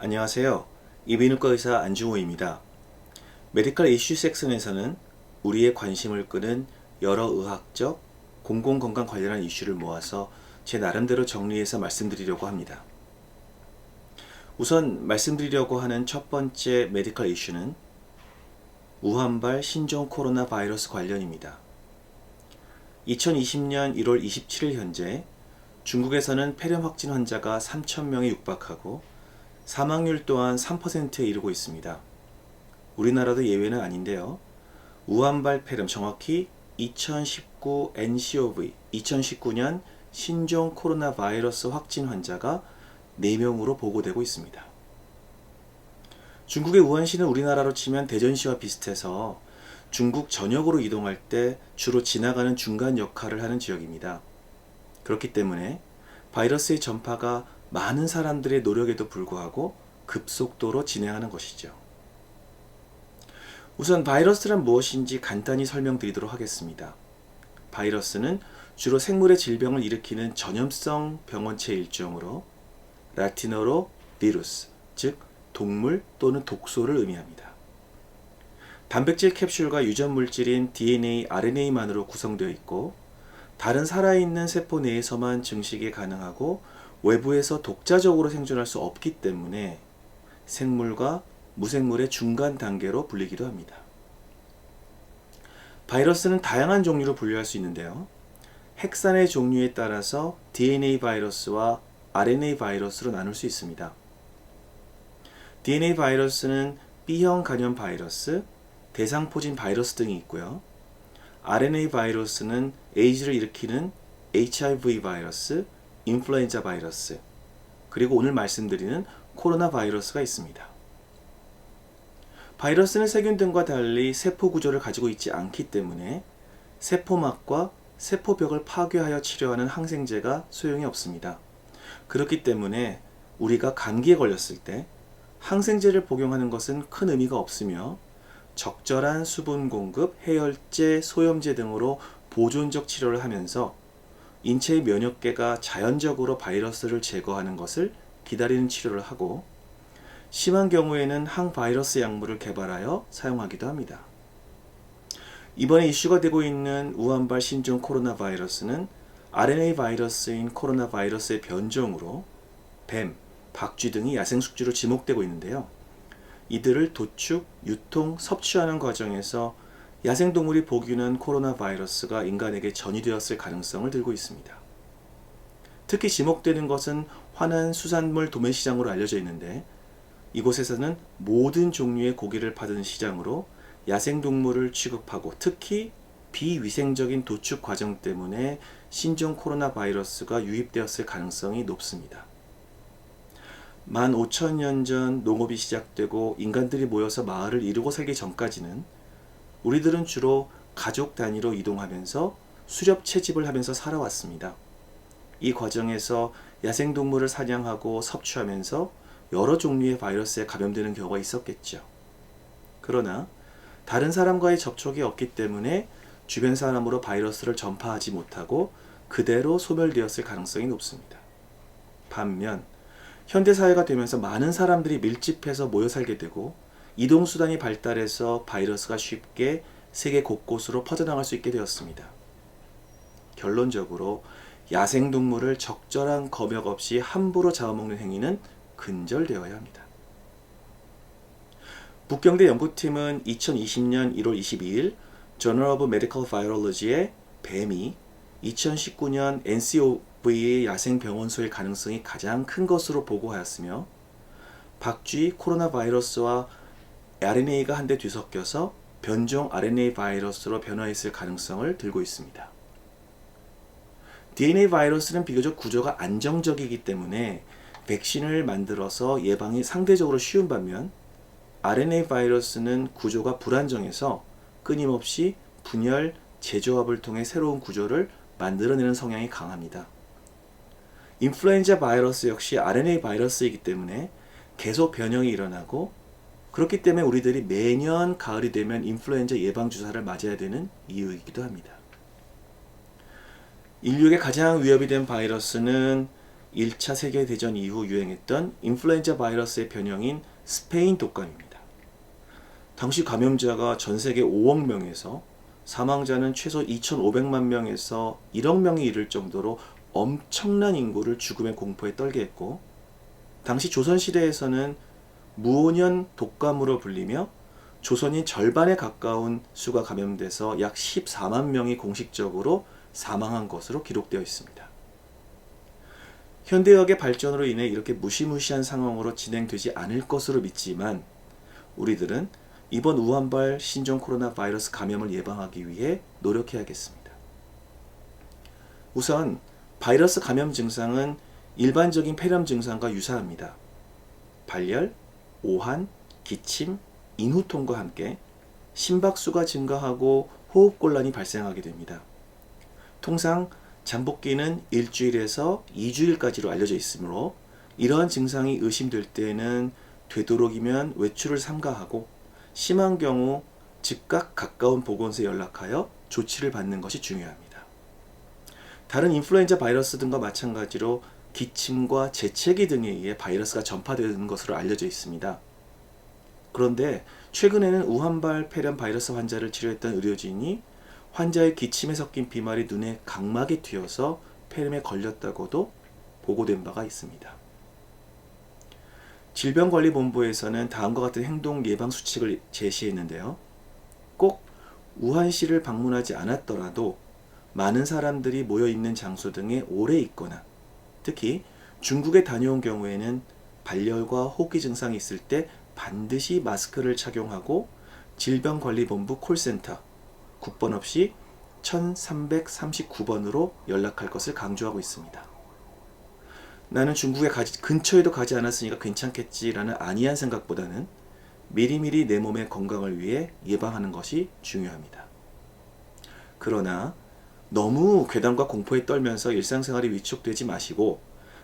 안녕하세요. 이비인후과 의사 안중호입니다. 메디컬 이슈 섹션에서는 우리의 관심을 끄는 여러 의학적, 공공건강 관련한 이슈를 모아서 제 나름대로 정리해서 말씀드리려고 합니다. 우선 말씀드리려고 하는 첫 번째 메디컬 이슈는 우한발 신종 코로나 바이러스 관련입니다. 2020년 1월 27일 현재 중국에서는 폐렴 확진 환자가 3,000명에 육박하고 사망률 또한 3%에 이르고 있습니다. 우리나라도 예외는 아닌데요. 우한발 폐렴 정확히 2019 NCOV 2019년 신종 코로나 바이러스 확진 환자가 4명으로 보고되고 있습니다. 중국의 우한시는 우리나라로 치면 대전시와 비슷해서 중국 전역으로 이동할 때 주로 지나가는 중간 역할을 하는 지역입니다. 그렇기 때문에 바이러스의 전파가 많은 사람들의 노력에도 불구하고 급속도로 진행하는 것이죠. 우선 바이러스란 무엇인지 간단히 설명드리도록 하겠습니다. 바이러스는 주로 생물의 질병을 일으키는 전염성 병원체 일종으로 라틴어로 비루스, 즉 동물 또는 독소를 의미합니다. 단백질 캡슐과 유전 물질인 DNA, RNA만으로 구성되어 있고 다른 살아있는 세포 내에서만 증식이 가능하고 외부에서 독자적으로 생존할 수 없기 때문에 생물과 무생물의 중간 단계로 불리기도 합니다. 바이러스는 다양한 종류로 분류할 수 있는데요. 핵산의 종류에 따라서 DNA 바이러스와 RNA 바이러스로 나눌 수 있습니다. DNA 바이러스는 B형 간염 바이러스, 대상포진 바이러스 등이 있고요. RNA 바이러스는 에이즈를 일으키는 HIV 바이러스, 인플루엔자 바이러스, 그리고 오늘 말씀드리는 코로나 바이러스가 있습니다. 바이러스는 세균 등과 달리 세포 구조를 가지고 있지 않기 때문에 세포막과 세포벽을 파괴하여 치료하는 항생제가 소용이 없습니다. 그렇기 때문에 우리가 감기에 걸렸을 때 항생제를 복용하는 것은 큰 의미가 없으며 적절한 수분 공급, 해열제, 소염제 등으로 보존적 치료를 하면서 인체의 면역계가 자연적으로 바이러스를 제거하는 것을 기다리는 치료를 하고 심한 경우에는 항바이러스 약물을 개발하여 사용하기도 합니다. 이번에 이슈가 되고 있는 우한발 신종 코로나 바이러스는 RNA 바이러스인 코로나 바이러스의 변종으로 뱀, 박쥐 등이 야생 숙주로 지목되고 있는데요. 이들을 도축, 유통, 섭취하는 과정에서 야생동물이 보균한 코로나 바이러스가 인간에게 전이되었을 가능성을 들고 있습니다. 특히 지목되는 것은 화난 수산물 도매 시장으로 알려져 있는데 이곳에서는 모든 종류의 고기를 파는 시장으로 야생동물을 취급하고 특히 비위생적인 도축 과정 때문에 신종 코로나 바이러스가 유입되었을 가능성이 높습니다. 만 5천년 전 농업이 시작되고 인간들이 모여서 마을을 이루고 살기 전까지는 우리들은 주로 가족 단위로 이동하면서 수렵 채집을 하면서 살아왔습니다. 이 과정에서 야생동물을 사냥하고 섭취하면서 여러 종류의 바이러스에 감염되는 경우가 있었겠죠. 그러나 다른 사람과의 접촉이 없기 때문에 주변 사람으로 바이러스를 전파하지 못하고 그대로 소멸되었을 가능성이 높습니다. 반면 현대 사회가 되면서 많은 사람들이 밀집해서 모여 살게 되고 이동 수단이 발달해서 바이러스가 쉽게 세계 곳곳으로 퍼져나갈 수 있게 되었습니다. 결론적으로 야생동물을 적절한 검역 없이 함부로 잡아먹는 행위는 근절되어야 합니다. 북경대 연구팀은 2020년 1월 22일 Journal of Medical Virology에 뱀이 2019년 NCOV의 야생 병원소의 가능성이 가장 큰 것으로 보고하였으며 박쥐 코로나 바이러스와 RNA가 한데 뒤섞여서 변종 RNA 바이러스로 변화했을 가능성을 들고 있습니다. DNA 바이러스는 비교적 구조가 안정적이기 때문에 백신을 만들어서 예방이 상대적으로 쉬운 반면 RNA 바이러스는 구조가 불안정해서 끊임없이 분열, 재조합을 통해 새로운 구조를 만들어내는 성향이 강합니다. 인플루엔자 바이러스 역시 RNA 바이러스이기 때문에 계속 변형이 일어나고 그렇기 때문에 우리들이 매년 가을이 되면 인플루엔자 예방 주사를 맞아야 되는 이유이기도 합니다. 인류에게 가장 위협이 된 바이러스는 1차 세계 대전 이후 유행했던 인플루엔자 바이러스의 변형인 스페인 독감입니다. 당시 감염자가 전 세계 5억 명에서 사망자는 최소 2,500만 명에서 1억 명이 이를 정도로 엄청난 인구를 죽음의 공포에 떨게 했고, 당시 조선시대에서는 무오년 독감으로 불리며 조선인 절반에 가까운 수가 감염돼서 약 14만 명이 공식적으로 사망한 것으로 기록되어 있습니다. 현대의학의 발전으로 인해 이렇게 무시무시한 상황으로 진행되지 않을 것으로 믿지만 우리들은 이번 우한발 신종 코로나 바이러스 감염을 예방하기 위해 노력해야겠습니다. 우선 바이러스 감염 증상은 일반적인 폐렴 증상과 유사합니다. 발열, 오한, 기침, 인후통과 함께 심박수가 증가하고 호흡곤란이 발생하게 됩니다. 통상 잠복기는 일주일에서 2주일까지로 알려져 있으므로 이러한 증상이 의심될 때에는 되도록이면 외출을 삼가하고 심한 경우 즉각 가까운 보건소에 연락하여 조치를 받는 것이 중요합니다. 다른 인플루엔자 바이러스 등과 마찬가지로 기침과 재채기 등에 의해 바이러스가 전파되는 것으로 알려져 있습니다. 그런데 최근에는 우한발 폐렴 바이러스 환자를 치료했던 의료진이 환자의 기침에 섞인 비말이 눈에 각막에 튀어서 폐렴에 걸렸다고도 보고된 바가 있습니다. 질병관리본부에서는 다음과 같은 행동 예방 수칙을 제시했는데요. 꼭 우한시를 방문하지 않았더라도 많은 사람들이 모여 있는 장소 등에 오래 있거나 특히 중국에 다녀온 경우에는 발열과 호흡기 증상이 있을 때 반드시 마스크를 착용하고 질병관리본부 콜센터 국번 없이 1339번으로 연락할 것을 강조하고 있습니다. 나는 중국에 가지, 근처에도 가지 않았으니까 괜찮겠지라는 안이한 생각보다는 미리미리 내 몸의 건강을 위해 예방하는 것이 중요합니다. 그러나 너무 괴담과 공포에 떨면서 일상생활이 위축되지 마시고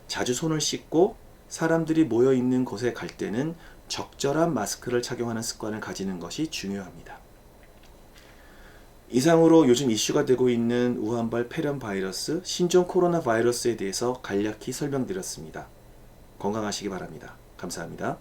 자주 손을 씻고 사람들이 모여 있는 곳에 갈 때는 적절한 마스크를 착용하는 습관을 가지는 것이 중요합니다. 이상으로 요즘 이슈가 되고 있는 우한발 폐렴 바이러스, 신종 코로나 바이러스에 대해서 간략히 설명드렸습니다. 건강하시기 바랍니다. 감사합니다.